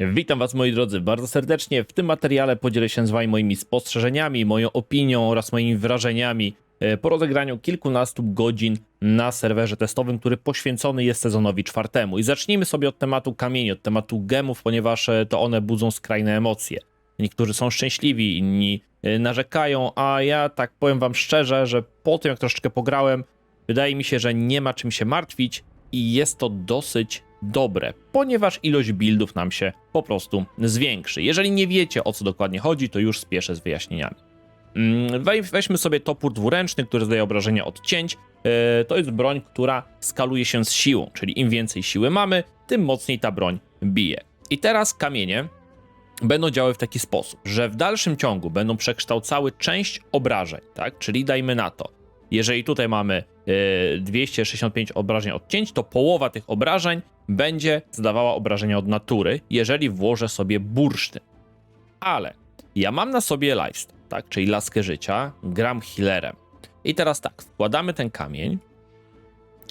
Witam Was moi drodzy bardzo serdecznie. W tym materiale podzielę się z Wami moimi spostrzeżeniami, moją opinią oraz moimi wrażeniami e, po rozegraniu kilkunastu godzin na serwerze testowym, który poświęcony jest sezonowi czwartemu. I zacznijmy sobie od tematu kamieni, od tematu gemów, ponieważ e, to one budzą skrajne emocje. Niektórzy są szczęśliwi, inni e, narzekają, a ja tak powiem Wam szczerze, że po tym jak troszeczkę pograłem, wydaje mi się, że nie ma czym się martwić i jest to dosyć dobre, ponieważ ilość buildów nam się po prostu zwiększy. Jeżeli nie wiecie o co dokładnie chodzi, to już spieszę z wyjaśnieniami. Mm, Weźmy sobie topór dwuręczny, który zdaje obrażenia od cięć. E, To jest broń, która skaluje się z siłą, czyli im więcej siły mamy, tym mocniej ta broń bije. I teraz kamienie będą działały w taki sposób, że w dalszym ciągu będą przekształcały część obrażeń, tak? Czyli dajmy na to, jeżeli tutaj mamy Y, 265 obrażeń od cięć, to połowa tych obrażeń będzie zadawała obrażenia od natury, jeżeli włożę sobie bursztyn. Ale ja mam na sobie lifestyle, tak, czyli laskę życia, gram healerem. I teraz tak, wkładamy ten kamień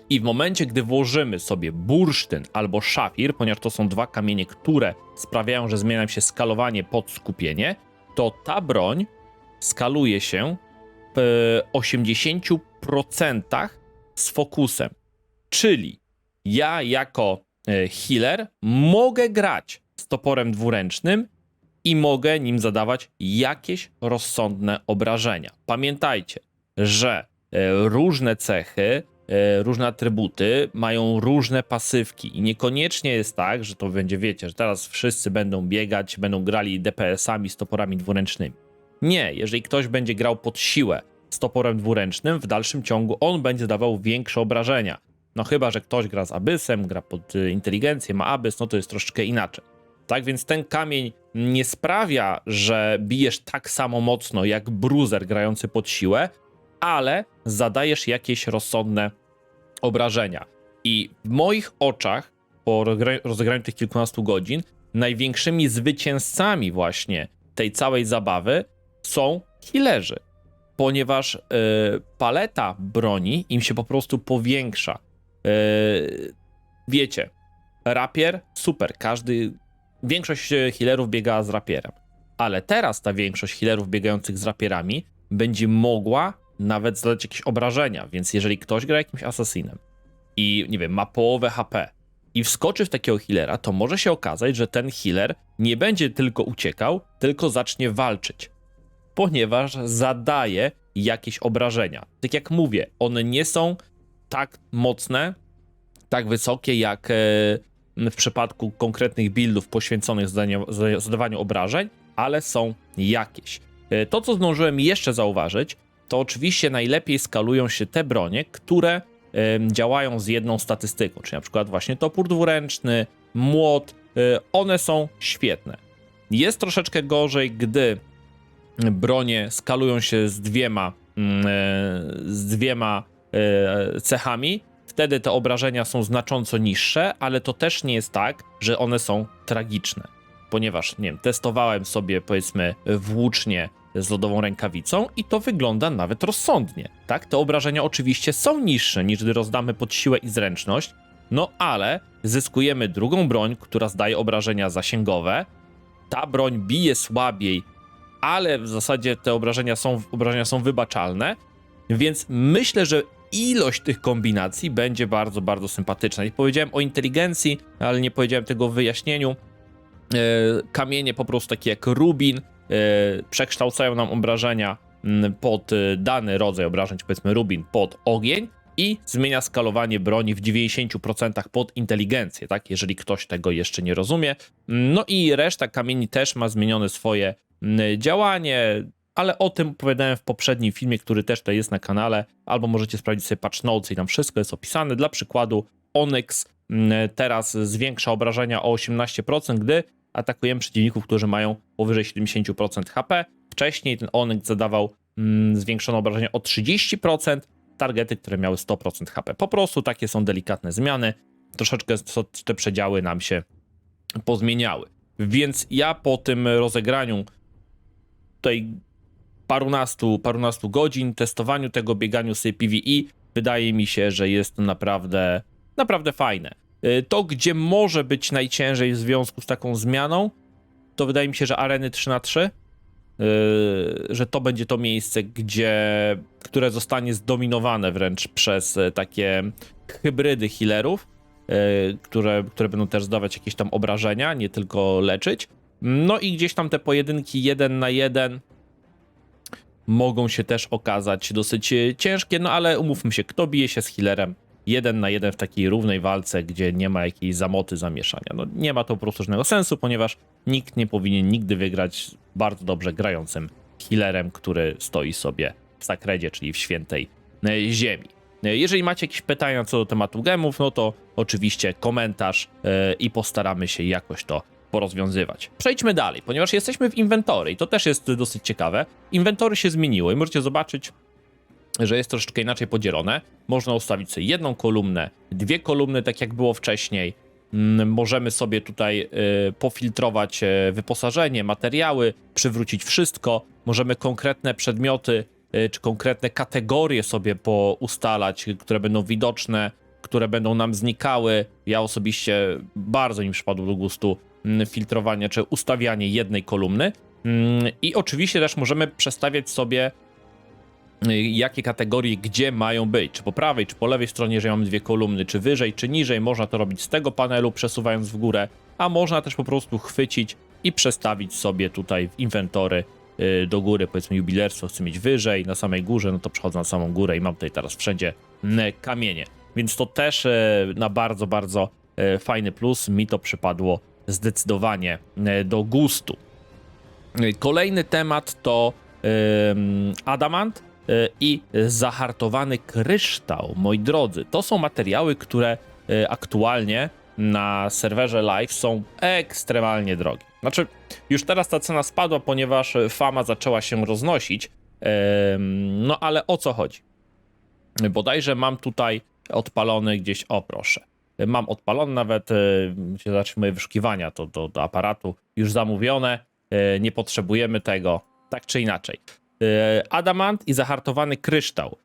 i w momencie, gdy włożymy sobie bursztyn albo szafir, ponieważ to są dwa kamienie, które sprawiają, że zmienia się skalowanie pod skupienie, to ta broń skaluje się y, 85 100% z fokusem. Czyli ja jako e, healer mogę grać z toporem dwuręcznym i mogę nim zadawać jakieś rozsądne obrażenia. Pamiętajcie, że e, różne cechy, e, różne atrybuty mają różne pasywki i niekoniecznie jest tak, że to będzie, wiecie, że teraz wszyscy będą biegać, będą grali DPS-ami z toporami dwuręcznymi. Nie, jeżeli ktoś będzie grał pod siłę, z toporem dwuręcznym, w dalszym ciągu on będzie dawał większe obrażenia. No chyba, że ktoś gra z Abysem, gra pod y, inteligencję, ma Abys, no to jest troszeczkę inaczej. Tak więc ten kamień nie sprawia, że bijesz tak samo mocno jak bruzer grający pod siłę, ale zadajesz jakieś rozsądne obrażenia. I w moich oczach, po rozegra- rozegraniu tych kilkunastu godzin, największymi zwycięzcami właśnie tej całej zabawy są healerzy. Ponieważ y, paleta broni im się po prostu powiększa. Y, wiecie, rapier, super, każdy, większość e, healerów biega z rapierem. Ale teraz ta większość healerów biegających z rapierami będzie mogła nawet zadać jakieś obrażenia, więc jeżeli ktoś gra jakimś asasinem i nie wiem, ma połowę HP i wskoczy w takiego healera, to może się okazać, że ten healer nie będzie tylko uciekał, tylko zacznie walczyć, ponieważ zadaje jakieś obrażenia. Tak jak mówię, one nie są tak mocne, tak wysokie jak e, w przypadku konkretnych buildów poświęconych zadawaniu obrażeń, ale są jakieś. E, To, co zdążyłem jeszcze zauważyć, to oczywiście najlepiej skalują się te bronie, które em, działają z jedną statystyką, czyli na przykład właśnie topór dwuręczny, młot, e, one są świetne. Jest troszeczkę gorzej, gdy bronie skalują się z dwiema, mm, e, z dwiema e, cechami, wtedy te obrażenia są znacząco niższe, ale to też nie jest tak, że one są tragiczne. Ponieważ, nie wiem, testowałem sobie powiedzmy włócznie z lodową rękawicą i to wygląda nawet rozsądnie. Tak, te obrażenia oczywiście są niższe niż gdy rozdamy pod siłę i zręczność, no ale zyskujemy drugą broń, która zdaje obrażenia zasięgowe. Ta broń bije słabiej, ale w zasadzie te obrażenia są, obrażenia są wybaczalne, więc myślę, że ilość tych kombinacji będzie bardzo, bardzo sympatyczna. I powiedziałem o inteligencji, ale nie powiedziałem tego w wyjaśnieniu. E, Kamienie po prostu takie jak rubin e, przekształcają nam obrażenia pod e, dany rodzaj obrażeń, powiedzmy rubin pod ogień i zmienia skalowanie broni w 90% pod inteligencję, tak? Jeżeli ktoś tego jeszcze nie rozumie. No i reszta kamieni też ma zmienione swoje działanie, ale o tym opowiadałem w poprzednim filmie, który też tutaj jest na kanale, albo możecie sprawdzić sobie patch notes i tam wszystko jest opisane. Dla przykładu Onyx mm, teraz zwiększa obrażenia o 18%, gdy atakujemy przeciwników, którzy mają powyżej 70% HP. Wcześniej ten Onyx zadawał mm, zwiększone obrażenia o 30%, targety, które miały 100% HP. Po prostu takie są delikatne zmiany. Troszeczkę te przedziały nam się pozmieniały. Więc ja po tym rozegraniu tutaj parunastu, parunastu godzin, testowaniu tego, bieganiu sobie PvE, wydaje mi się, że jest to naprawdę, naprawdę fajne. Y, To, gdzie może być najciężej w związku z taką zmianą, to wydaje mi się, że areny 3 na 3 że to będzie to miejsce, gdzie, które zostanie zdominowane wręcz przez e, takie hybrydy healerów, które, które będą też zdawać jakieś tam obrażenia, nie tylko leczyć. No i gdzieś tam te pojedynki jeden na jeden mogą się też okazać dosyć e, ciężkie, no ale umówmy się, kto bije się z healerem jeden na jeden w takiej równej walce, gdzie nie ma jakiejś zamoty, zamieszania. No nie ma to po prostu żadnego sensu, ponieważ nikt nie powinien nigdy wygrać bardzo dobrze grającym healerem, który stoi sobie w sakredzie, czyli w świętej e, ziemi. E, Jeżeli macie jakieś pytania co do tematu gemów, no to oczywiście komentarz e, i postaramy się jakoś to porozwiązywać. Przejdźmy dalej, ponieważ jesteśmy w inwentory i to też jest dosyć ciekawe. Inwentory się zmieniły i możecie zobaczyć że jest troszeczkę inaczej podzielone. Można ustawić sobie jedną kolumnę, dwie kolumny, tak jak było wcześniej. Mm, Możemy sobie tutaj y, pofiltrować e, wyposażenie, materiały, przywrócić wszystko. Możemy konkretne przedmioty y, czy konkretne kategorie sobie poustalać, które będą widoczne, które będą nam znikały. Ja osobiście bardzo mi przypadło do gustu filtrowanie czy ustawianie jednej kolumny. Mm, I oczywiście też możemy przestawiać sobie jakie kategorie gdzie mają być, czy po prawej, czy po lewej stronie, że mamy dwie kolumny, czy wyżej, czy niżej. Można to robić z tego panelu, przesuwając w górę, a można też po prostu chwycić i przestawić sobie tutaj w inwentory y, do góry, powiedzmy jubilerstwo chcę mieć wyżej, na samej górze, no to przechodzę na samą górę i mam tutaj teraz wszędzie mm, kamienie. Więc to też e, na bardzo, bardzo fajny plus. Mi to przypadło zdecydowanie e, do gustu. E, Kolejny temat to adamant e, i zahartowany kryształ. Moi drodzy, to są materiały, które aktualnie na serwerze live są ekstremalnie drogie. Znaczy, już teraz ta cena spadła, ponieważ fama zaczęła się roznosić. No ale o co chodzi? Bodajże mam tutaj odpalony gdzieś, o proszę. Mam odpalony nawet, e, się zatrzymuję wyszukiwania to do, do aparatu, już zamówione, e, nie potrzebujemy tego, tak czy inaczej. E, Adamant i zahartowany kryształ.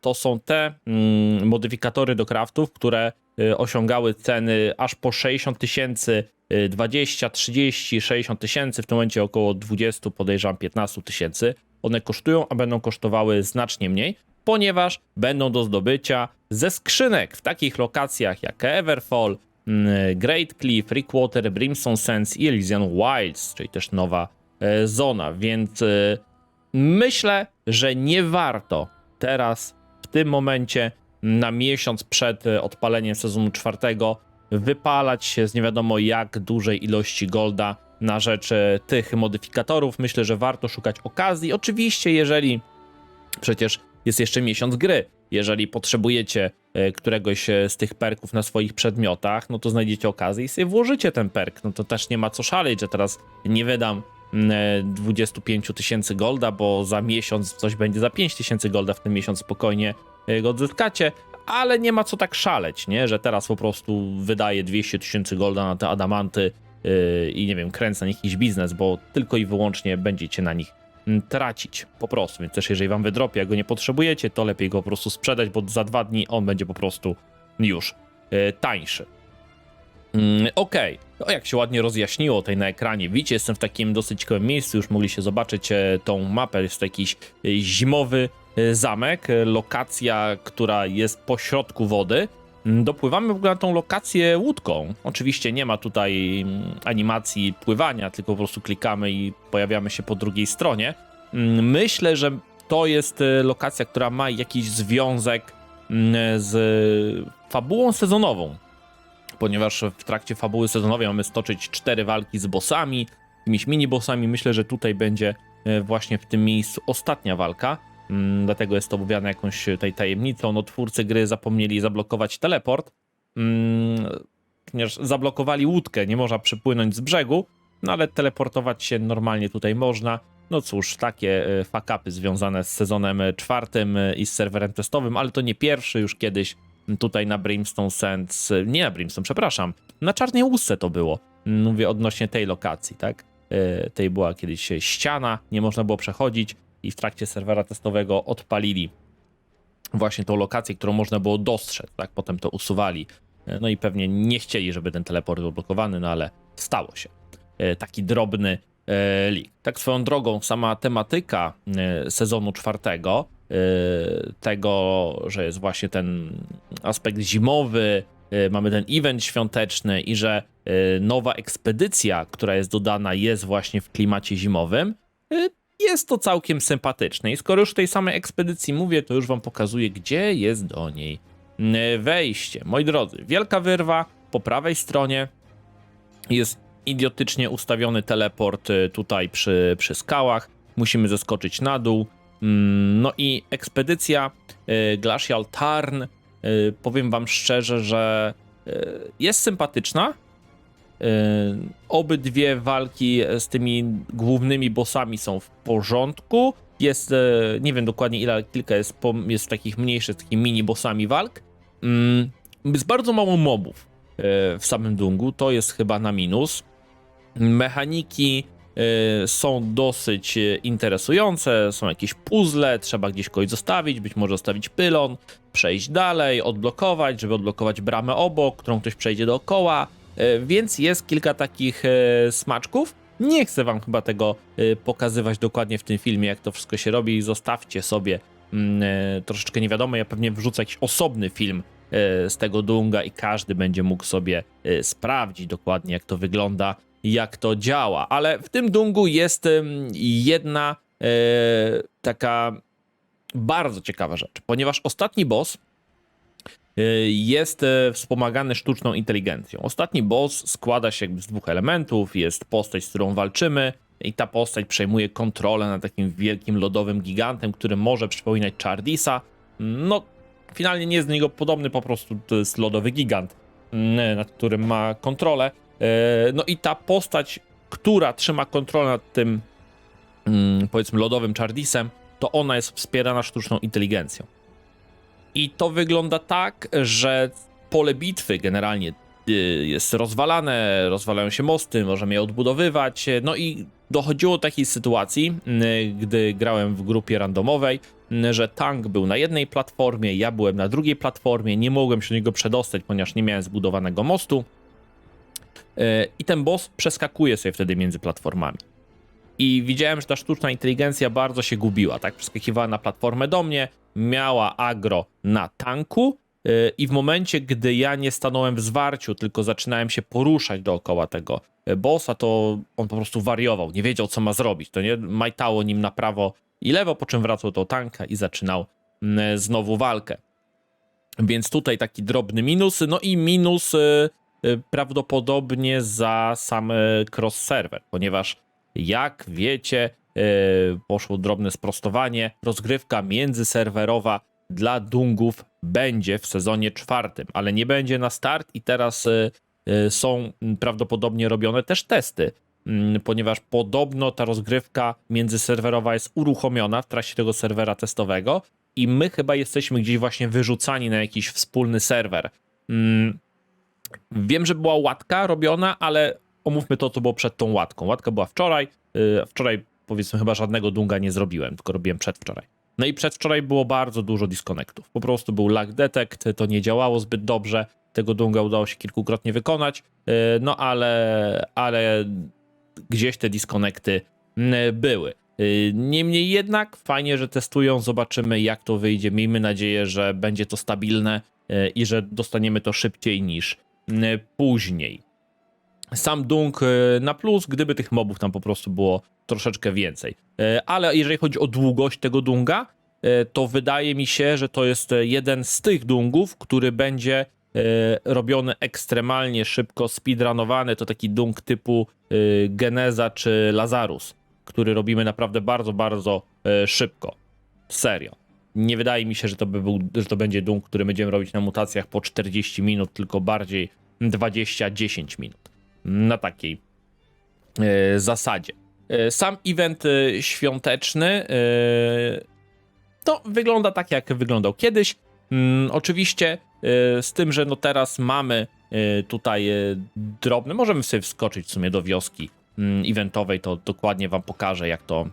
To są te mm, modyfikatory do craftów, które osiągały ceny aż po 60 tysięcy, e, 20, 30, 60 tysięcy, w tym momencie około 20, podejrzewam 15 tysięcy. One kosztują, a będą kosztowały znacznie mniej, ponieważ będą do zdobycia ze skrzynek w takich lokacjach jak Everfall, mm, Great Cliff, Rickwater, Brimstone Sands i Elysian Wilds, czyli też nowa e, zona, więc e, myślę, że nie warto teraz, w tym momencie, na miesiąc przed e, odpaleniem sezonu czwartego, wypalać się z nie wiadomo jak dużej ilości golda na rzecz tych modyfikatorów. Myślę, że warto szukać okazji. Oczywiście, jeżeli przecież jest jeszcze miesiąc gry. Jeżeli potrzebujecie e, któregoś e, z tych perków na swoich przedmiotach, no to znajdziecie okazję i sobie włożycie ten perk. No to też nie ma co szaleć, że teraz nie wydam mm, e, 25 tysięcy golda, bo za miesiąc coś będzie za 5 tysięcy golda w ten miesiąc spokojnie go odzyskacie, ale nie ma co tak szaleć, nie? Że teraz po prostu wydaję 200 tysięcy golda na te adamanty i nie wiem, kręcę na nich jakiś biznes, bo tylko i wyłącznie będziecie na nich tracić po prostu. Więc też jeżeli wam wydropi, jak go nie potrzebujecie, to lepiej go po prostu sprzedać, bo za dwa dni on będzie po prostu już yy, tańszy. Mm, Okej, no jak się ładnie rozjaśniło tutaj na ekranie, widzicie, jestem w takim dosyć ciekawym miejscu, już mogliście zobaczyć e, tą mapę, jest to jakiś e, zimowy e, zamek, e, lokacja, która jest po środku wody. Dopływamy w ogóle na tą lokację łódką. Oczywiście nie ma tutaj mm, animacji pływania, tylko po prostu klikamy i pojawiamy się po drugiej stronie. Mm, Myślę, że to jest e, lokacja, która ma jakiś związek mm, z fabułą sezonową ponieważ w trakcie fabuły sezonowej mamy stoczyć cztery walki z bossami, jakimiś mini-bossami. Myślę, że tutaj będzie e, właśnie w tym miejscu ostatnia walka. Mm, Dlatego jest to obawiane jakąś tej tajemnicą. No, twórcy gry zapomnieli zablokować teleport, mm, ponieważ zablokowali łódkę, nie można przypłynąć z brzegu, no ale teleportować się normalnie tutaj można. No cóż, takie e, fuck-upy związane z sezonem e, czwartym e, i z serwerem testowym, ale to nie pierwszy, już kiedyś tutaj na Brimstone Sands, nie na Brimstone, przepraszam, na Czarnej Łusce to było. Mówię odnośnie tej lokacji, tak? E, Tej była kiedyś ściana, nie można było przechodzić i w trakcie serwera testowego odpalili właśnie tą lokację, którą można było dostrzec, tak? Potem to usuwali No i pewnie nie chcieli, żeby ten teleport był blokowany, no ale stało się. E, Taki drobny e, leak. Tak swoją drogą, sama tematyka e, sezonu czwartego, e, tego, że jest właśnie ten aspekt zimowy, e, mamy ten event świąteczny i że e, nowa ekspedycja, która jest dodana, jest właśnie w klimacie zimowym, e, jest to całkiem sympatyczne. I skoro już tej samej ekspedycji mówię, to już wam pokazuję, gdzie jest do niej mm, wejście. Moi drodzy, wielka wyrwa po prawej stronie jest idiotycznie ustawiony teleport y, tutaj przy, przy skałach. Musimy zeskoczyć na dół. Mm, No i ekspedycja y, Glacial Tarn, y, powiem wam szczerze, że jest sympatyczna. Y, Obydwie walki z tymi głównymi bossami są w porządku. Jest, y, nie wiem dokładnie ile, ale kilka jest, jest takich mniejszych, z takimi mini bossami walk. Mm, Jest bardzo mało mobów y, w samym Dungu, to jest chyba na minus. Mechaniki y, są dosyć interesujące, są jakieś puzzle, trzeba gdzieś kogoś zostawić, być może zostawić pylon, przejść dalej, odblokować, żeby odblokować bramę obok, którą ktoś przejdzie dookoła, więc jest kilka takich y, smaczków. Nie chcę wam chyba tego y, pokazywać dokładnie w tym filmie, jak to wszystko się robi. Zostawcie sobie mm, troszeczkę nie wiadomo. Ja pewnie wrzucę jakiś osobny film z tego Dunga i każdy będzie mógł sobie sprawdzić dokładnie, jak to wygląda, jak to działa. Ale w tym Dungu jest jedna taka bardzo ciekawa rzecz, ponieważ ostatni boss jest y, wspomagany sztuczną inteligencją. Ostatni boss składa się z dwóch elementów. Jest postać, z którą walczymy, i ta postać przejmuje kontrolę nad takim wielkim lodowym gigantem, który może przypominać Chardisa. No, finalnie nie jest do niego podobny, po prostu to jest lodowy gigant, mm, nad którym ma kontrolę. E, No i ta postać, która trzyma kontrolę nad tym, mm, powiedzmy, lodowym Chardisem, to ona jest wspierana sztuczną inteligencją. I to wygląda tak, że pole bitwy generalnie y, jest rozwalane, rozwalają się mosty, możemy je odbudowywać. No i dochodziło do takiej sytuacji, y, gdy grałem w grupie randomowej, y, że tank był na jednej platformie, ja byłem na drugiej platformie, nie mogłem się do niego przedostać, ponieważ nie miałem zbudowanego mostu. Y, I ten boss przeskakuje sobie wtedy między platformami. I widziałem, że ta sztuczna inteligencja bardzo się gubiła, tak? Przeskakiwała na platformę do mnie, miała agro na tanku yy, i w momencie, gdy ja nie stanąłem w zwarciu, tylko zaczynałem się poruszać dookoła tego y, bossa, to on po prostu wariował, nie wiedział, co ma zrobić. To nie majtało nim na prawo i lewo, po czym wracał do tanka i zaczynał mm, znowu walkę. Więc tutaj taki drobny minus. No i minus y, y, prawdopodobnie za sam y, cross-server, ponieważ jak wiecie, y, poszło drobne sprostowanie. Rozgrywka międzyserwerowa dla Dungów będzie w sezonie czwartym, ale nie będzie na start i teraz y, y, są prawdopodobnie robione też testy, mm, ponieważ podobno ta rozgrywka międzyserwerowa jest uruchomiona w trakcie tego serwera testowego i my chyba jesteśmy gdzieś właśnie wyrzucani na jakiś wspólny serwer. Mm, Wiem, że była łatka robiona, ale omówmy to, co było przed tą łatką. Łatka była wczoraj. Yy, wczoraj, powiedzmy, chyba żadnego dunga nie zrobiłem, tylko robiłem przedwczoraj. No i przedwczoraj było bardzo dużo disconnectów. Po prostu był lag detect, to nie działało zbyt dobrze. Tego dunga udało się kilkukrotnie wykonać, yy, no ale, ale gdzieś te disconnecty mm, były. Yy, Niemniej jednak fajnie, że testują, zobaczymy jak to wyjdzie. Miejmy nadzieję, że będzie to stabilne i że dostaniemy to szybciej niż yy, później. Sam Dung yy, na plus, gdyby tych mobów tam po prostu było troszeczkę więcej. Yy, Ale jeżeli chodzi o długość tego Dunga, yy, to wydaje mi się, że to jest jeden z tych Dungów, który będzie robiony ekstremalnie szybko, speedrunowany. To taki Dung typu Geneza czy Lazarus który robimy naprawdę bardzo, bardzo e, szybko. Serio. Nie wydaje mi się, że to, by był, że to będzie Doom, który będziemy robić na mutacjach po 40 minut, tylko bardziej 20-10 minut. Na takiej e, zasadzie. E, sam event e, świąteczny to wygląda tak, jak wyglądał kiedyś. Mm, oczywiście z tym, że no teraz mamy tutaj drobne, możemy sobie wskoczyć w sumie do wioski mm, eventowej, to dokładnie wam pokażę, jak to,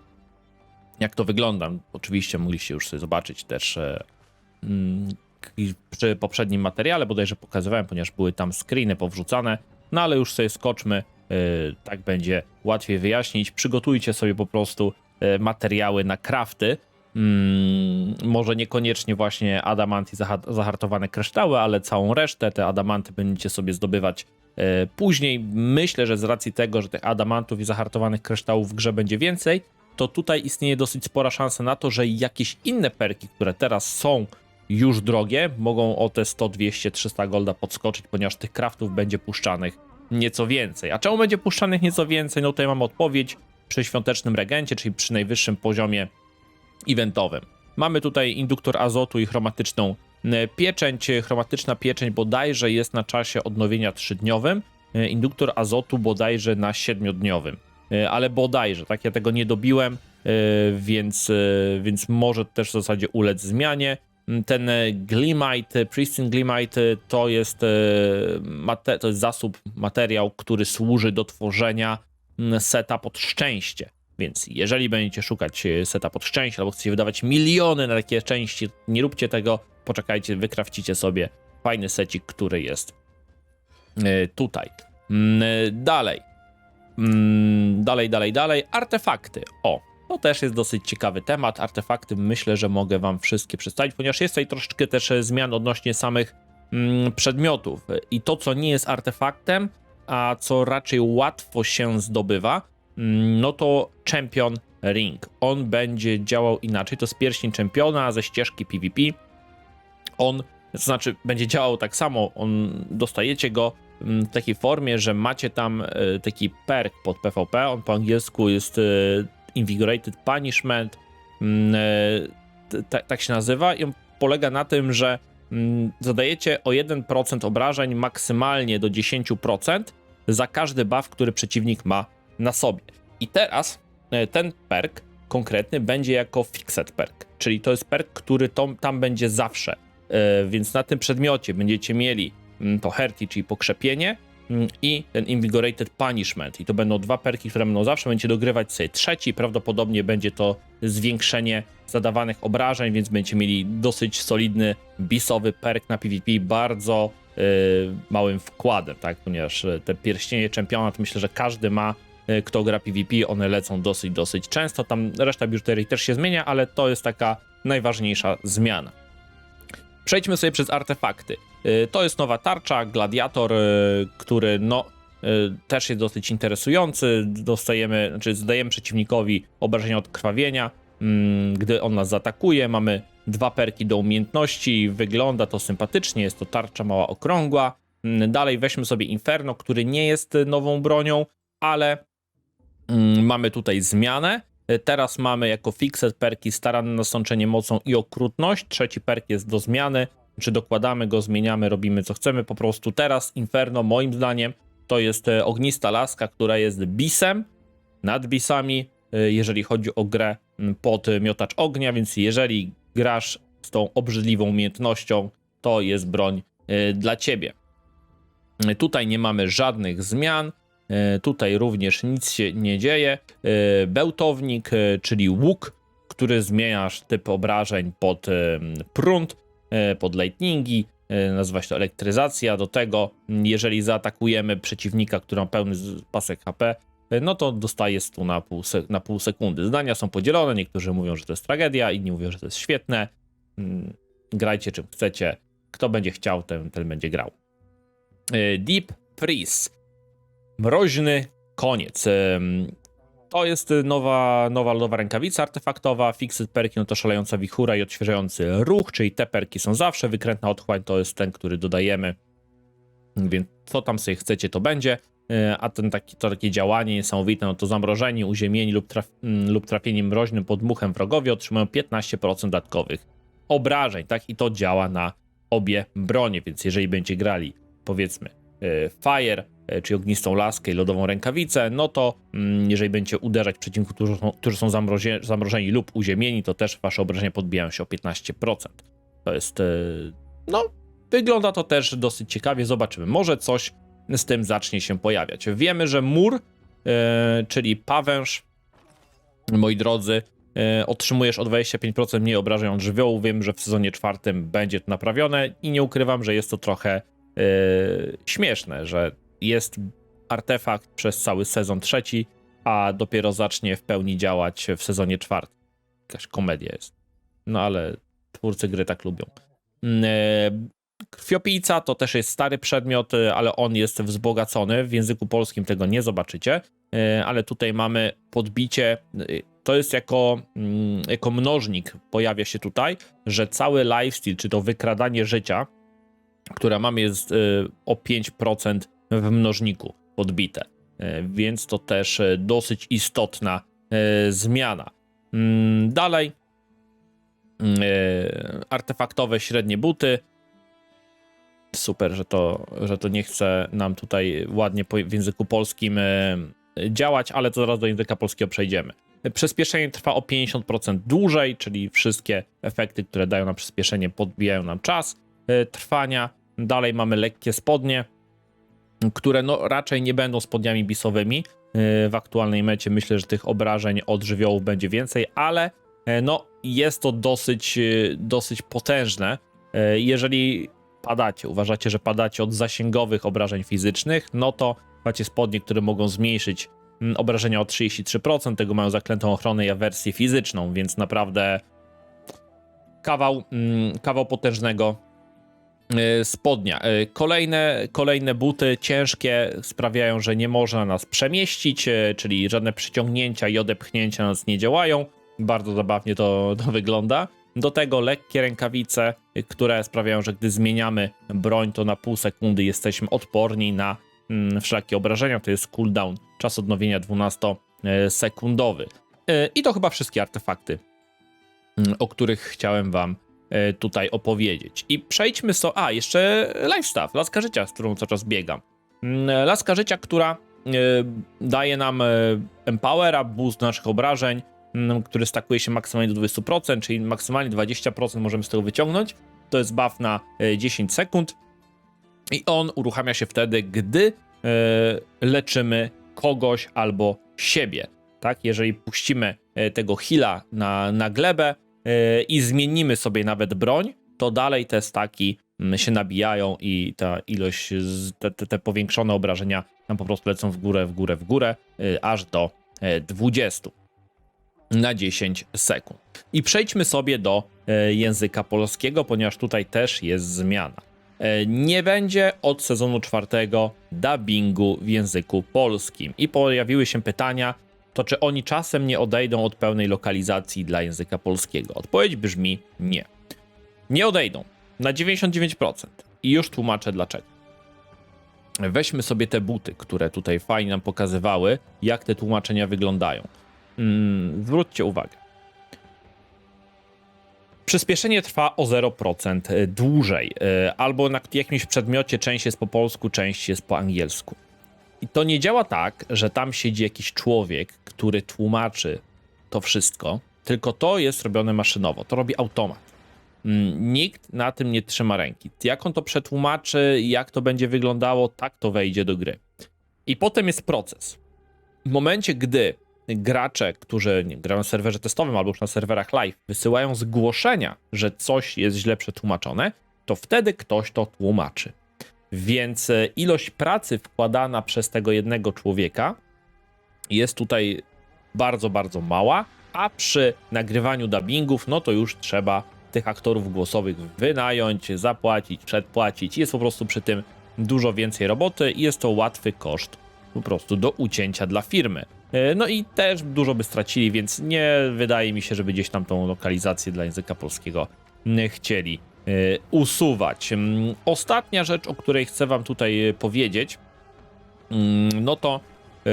jak to wygląda. Oczywiście mogliście już sobie zobaczyć też mm, przy poprzednim materiale, bodajże pokazywałem, ponieważ były tam screeny powrzucane, no ale już sobie skoczmy, y, tak będzie łatwiej wyjaśnić. Przygotujcie sobie po prostu y, materiały na crafty, Mm, może niekoniecznie właśnie adamanty zahartowane kryształy, ale całą resztę te adamanty będziecie sobie zdobywać e, później. Myślę, że z racji tego, że tych adamantów i zahartowanych kryształów w grze będzie więcej, to tutaj istnieje dosyć spora szansa na to, że jakieś inne perki, które teraz są już drogie, mogą o te 100, 200, 300 golda podskoczyć, ponieważ tych craftów będzie puszczanych nieco więcej. A czemu będzie puszczanych nieco więcej? No tutaj mam odpowiedź przy świątecznym regencie, czyli przy najwyższym poziomie eventowym. Mamy tutaj induktor azotu i chromatyczną e, pieczęć. Chromatyczna pieczęć bodajże jest na czasie odnowienia trzydniowym, e, induktor azotu bodajże na siedmiodniowym. E, Ale bodajże, tak, ja tego nie dobiłem, e, więc, e, więc może też w zasadzie ulec zmianie. Mm, Ten e, Glimite, Pristine Glimite to jest, e, to jest zasób, materiał, który służy do tworzenia mm, seta pod szczęście. Więc jeżeli będziecie szukać e, seta pod szczęście albo chcecie wydawać miliony na takie części, nie róbcie tego, poczekajcie, wykrawcicie sobie fajny secik, który jest tutaj. Mm, Dalej. Dalej, dalej, dalej. Artefakty. O, to też jest dosyć ciekawy temat. Artefakty myślę, że mogę wam wszystkie przedstawić, ponieważ jest tutaj troszeczkę też e, zmian odnośnie samych mm, przedmiotów. I to, co nie jest artefaktem, a co raczej łatwo się zdobywa, mm, no to Champion Ring. On będzie działał inaczej. To jest pierścień czempiona ze ścieżki PvP. On, to znaczy, będzie działał tak samo. On dostajecie go mm, w takiej formie, że macie tam e, taki perk pod PvP. On po angielsku jest e, Invigorated Punishment. Mm, e, tak się nazywa. I on polega na tym, że mm, zadajecie o 1% obrażeń maksymalnie do 10% za każdy buff, który przeciwnik ma na sobie. I teraz e, ten perk konkretny będzie jako fixed perk, czyli to jest perk, który tam będzie zawsze. E, Więc na tym przedmiocie będziecie mieli mm, to Herty, czyli pokrzepienie i ten Invigorated Punishment. I to będą dwa perki, które będą zawsze. Będziecie dogrywać sobie trzeci, prawdopodobnie będzie to zwiększenie zadawanych obrażeń, więc będziecie mieli dosyć solidny bisowy perk na PvP, bardzo e, małym wkładem, tak? Ponieważ e, te pierścienie czempiona, to myślę, że każdy ma e, kto gra PvP, one lecą dosyć, dosyć często. Tam reszta biżuterii też się zmienia, ale to jest taka najważniejsza zmiana. Przejdźmy sobie przez artefakty. Y, To jest nowa tarcza, gladiator, y, który no y, też jest dosyć interesujący. Dostajemy, znaczy zadajemy przeciwnikowi obrażenia od krwawienia, mm, gdy on nas zaatakuje. Mamy dwa perki do umiejętności, wygląda to sympatycznie, jest to tarcza mała okrągła. Mm, Dalej weźmy sobie Inferno, który nie jest nową bronią, ale Mm, mamy tutaj zmianę. E, Teraz mamy jako fixed perki staranne nasączenie mocą i okrutność. Trzeci perk jest do zmiany. Czy dokładamy go, zmieniamy, robimy co chcemy. Po prostu teraz Inferno, moim zdaniem, to jest e, ognista laska, która jest bisem nad bisami, e, jeżeli chodzi o grę m, pod miotacz ognia. Więc jeżeli grasz z tą obrzydliwą umiejętnością, to jest broń dla ciebie. Tutaj nie mamy żadnych zmian. E, Tutaj również nic się nie dzieje. E, Bełtownik, e, czyli łuk, który zmieniasz typ obrażeń pod prąd, pod lightningi, nazywa się to elektryzacja. Do tego, jeżeli zaatakujemy przeciwnika, który ma pełny pasek HP, no to dostaje stu na pół, na pół sekundy. Zdania są podzielone, niektórzy mówią, że to jest tragedia, inni mówią, że to jest świetne. Mm, Grajcie czym chcecie. Kto będzie chciał, ten, ten będzie grał. Deep Freeze. Mroźny koniec. To jest nowa, nowa lodowa rękawica artefaktowa. Fixed perki no to szalejąca wichura i odświeżający ruch, czyli te perki są zawsze. Wykrętna otchłań to jest ten, który dodajemy. Więc co tam sobie chcecie, to będzie. E, A ten taki, to takie działanie niesamowite, no to zamrożeni, uziemieni lub, traf, mm, lub trafieni mroźnym podmuchem wrogowie otrzymują 15% dodatkowych obrażeń, tak? I to działa na obie bronie, więc jeżeli będziecie grali, powiedzmy, e, Fire, czyli ognistą laskę i lodową rękawicę, no to mm, jeżeli będziecie uderzać przeciwników, którzy są, którzy są zamrozie, zamrożeni lub uziemieni, to też wasze obrażenia podbijają się o 15%. To jest, e, no, wygląda to też dosyć ciekawie, zobaczymy. Może coś z tym zacznie się pojawiać. Wiemy, że mur, e, czyli pawęż, moi drodzy, e, otrzymujesz o 25% mniej obrażeń od żywiołu. Wiem, że w sezonie czwartym będzie to naprawione i nie ukrywam, że jest to trochę e, śmieszne, że jest artefakt przez cały sezon trzeci, a dopiero zacznie w pełni działać w sezonie czwartym. Jakaś komedia jest. No ale twórcy gry tak lubią. Mm, e, Krwiopijca to też jest stary przedmiot, e, ale on jest wzbogacony. W języku polskim tego nie zobaczycie, e, ale tutaj mamy podbicie. To jest jako, mm, jako mnożnik, pojawia się tutaj, że cały lifesteal, czy to wykradanie życia, które mamy, jest o 5% w mnożniku podbite. E, Więc to też e, dosyć istotna e, zmiana. Mm, Dalej, mm, artefaktowe średnie buty. Super, że to, że to nie chce nam tutaj ładnie w języku polskim działać, ale to zaraz do języka polskiego przejdziemy. Przyspieszenie trwa o 50% dłużej, czyli wszystkie efekty, które dają nam przyspieszenie, podbijają nam czas trwania. Dalej mamy lekkie spodnie, które no raczej nie będą spodniami bisowymi. E, W aktualnej mecie myślę, że tych obrażeń od żywiołów będzie więcej, ale e, no jest to dosyć, e, dosyć potężne. Jeżeli padacie, uważacie, że padacie od zasięgowych obrażeń fizycznych, no to macie spodnie, które mogą zmniejszyć mm, obrażenia o 33%, tego mają zaklętą ochronę i awersję fizyczną, więc naprawdę kawał, mm, kawał potężnego spodnia. E, Kolejne, kolejne buty ciężkie sprawiają, że nie można nas przemieścić, e, czyli żadne przyciągnięcia i odepchnięcia nas nie działają. Bardzo zabawnie to, to wygląda. Do tego lekkie rękawice, które sprawiają, że gdy zmieniamy broń, to na pół sekundy jesteśmy odporni na mm, wszelkie obrażenia. To jest cooldown, czas odnowienia 12-sekundowy. I to chyba wszystkie artefakty, mm, o których chciałem wam e, tutaj opowiedzieć. I przejdźmy so. A, jeszcze lifestaff, laska życia, z którą cały czas biegam. Mm, Laska życia, która e, daje nam e, empowera, boost naszych obrażeń, mm, który stakuje się maksymalnie do 20%, czyli maksymalnie 20% możemy z tego wyciągnąć. To jest buff na e, 10 sekund. I on uruchamia się wtedy, gdy e, leczymy kogoś albo siebie. Tak? Jeżeli puścimy e, tego heala na, na glebę e, i zmienimy sobie nawet broń, to dalej te staki mm, się nabijają i ta ilość, te, te, te powiększone obrażenia nam po prostu lecą w górę, w górę, w górę, e, aż do e, 20 na 10 sekund. I przejdźmy sobie do e, języka polskiego, ponieważ tutaj też jest zmiana. E, Nie będzie od sezonu czwartego dubbingu w języku polskim. I pojawiły się pytania, to czy oni czasem nie odejdą od pełnej lokalizacji dla języka polskiego? Odpowiedź brzmi nie. Nie odejdą. Na 99%. I już tłumaczę dlaczego. Weźmy sobie te buty, które tutaj fajnie nam pokazywały, jak te tłumaczenia wyglądają. Mm, zwróćcie uwagę. Przyspieszenie trwa o 0% dłużej, e, albo na jakimś przedmiocie część jest po polsku, część jest po angielsku. I to nie działa tak, że tam siedzi jakiś człowiek, który tłumaczy to wszystko, tylko to jest robione maszynowo, to robi automat. Mm, Nikt na tym nie trzyma ręki. Jak on to przetłumaczy, jak to będzie wyglądało, tak to wejdzie do gry. I potem jest proces. W momencie, gdy gracze, którzy nie, grają na serwerze testowym albo już na serwerach live, wysyłają zgłoszenia, że coś jest źle przetłumaczone, to wtedy ktoś to tłumaczy. Więc e, ilość pracy wkładana przez tego jednego człowieka jest tutaj bardzo, bardzo mała, a przy nagrywaniu dubbingów, no to już trzeba tych aktorów głosowych wynająć, zapłacić, przedpłacić. Jest po prostu przy tym dużo więcej roboty i jest to łatwy koszt po prostu do ucięcia dla firmy. E, No i też dużo by stracili, więc nie wydaje mi się, żeby gdzieś tam tą lokalizację dla języka polskiego chcieli usuwać. Mm, Ostatnia rzecz, o której chcę wam tutaj e, powiedzieć, mm, no to e,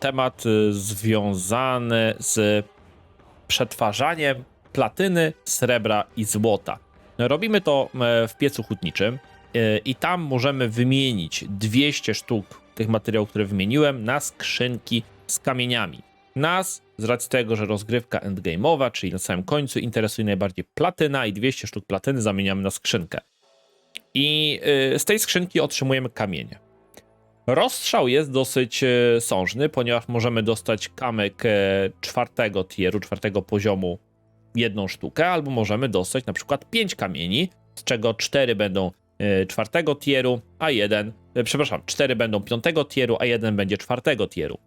temat związany z przetwarzaniem platyny, srebra i złota. Robimy to w piecu hutniczym i tam możemy wymienić 200 sztuk tych materiałów, które wymieniłem, na skrzynki z kamieniami. Nas, z racji tego, że rozgrywka endgame'owa, czyli na samym końcu, interesuje najbardziej platyna i 200 sztuk platyny zamieniamy na skrzynkę. I y, z tej skrzynki otrzymujemy kamienie. Rozstrzał jest dosyć e, sążny, ponieważ możemy dostać kamek e, czwartego tieru, czwartego poziomu jedną sztukę, albo możemy dostać na przykład pięć kamieni, z czego cztery będą e, czwartego tieru, a jeden, e, przepraszam, cztery będą piątego tieru, a jeden będzie czwartego tieru.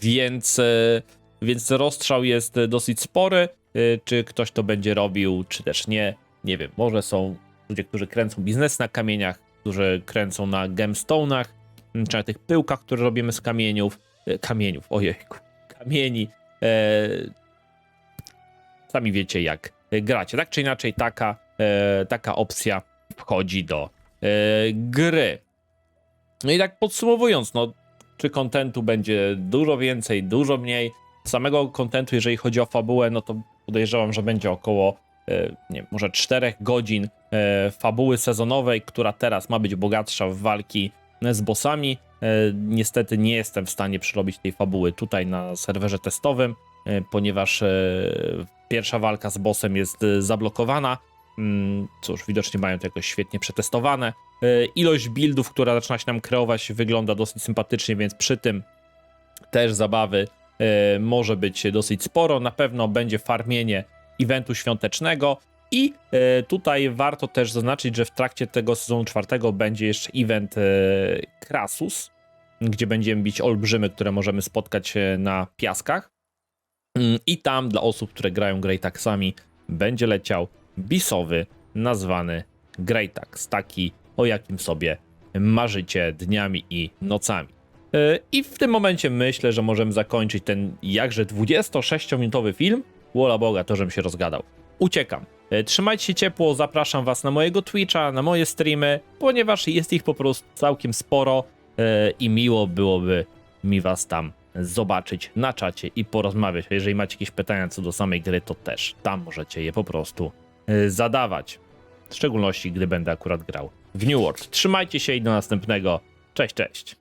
Więc, e, więc rozstrzał jest dosyć spory. E, Czy ktoś to będzie robił, czy też nie, nie wiem. Może są ludzie, którzy kręcą biznes na kamieniach, którzy kręcą na gemstone'ach, czy na tych pyłkach, które robimy z kamieniów. e, Kamieniów, ojejku, kamieni. Sami wiecie, jak gracie. Tak czy inaczej, taka, e, taka opcja wchodzi do e, gry. No i tak podsumowując, no, czy kontentu będzie dużo więcej, dużo mniej. Samego kontentu, jeżeli chodzi o fabułę, no to podejrzewam, że będzie około, e, nie może 4 godzin e, fabuły sezonowej, która teraz ma być bogatsza w walki z bossami. E, niestety nie jestem w stanie przerobić tej fabuły tutaj na serwerze testowym, e, ponieważ e, pierwsza walka z bossem jest e, zablokowana. Mm, Cóż, widocznie mają to jakoś świetnie przetestowane. E, Ilość buildów, która zaczyna się nam kreować, wygląda dosyć sympatycznie, więc przy tym też zabawy e, może być dosyć sporo. Na pewno będzie farmienie eventu świątecznego. I e, tutaj warto też zaznaczyć, że w trakcie tego sezonu czwartego będzie jeszcze event Krasus, gdzie będziemy bić olbrzymy, które możemy spotkać na piaskach. Mm, I tam dla osób, które grają Greytaxami, będzie leciał bisowy, nazwany Greytax. Taki, o jakim sobie marzycie dniami i nocami. E, I w tym momencie myślę, że możemy zakończyć ten jakże 26-minutowy film. Wola Boga, to żebym się rozgadał. Uciekam. E, Trzymajcie się ciepło, zapraszam was na mojego Twitcha, na moje streamy, ponieważ jest ich po prostu całkiem sporo e, i miło byłoby mi was tam zobaczyć na czacie i porozmawiać. Jeżeli macie jakieś pytania co do samej gry, to też tam możecie je po prostu zadawać. W szczególności, gdy będę akurat grał w New World. Trzymajcie się i do następnego. Cześć, cześć.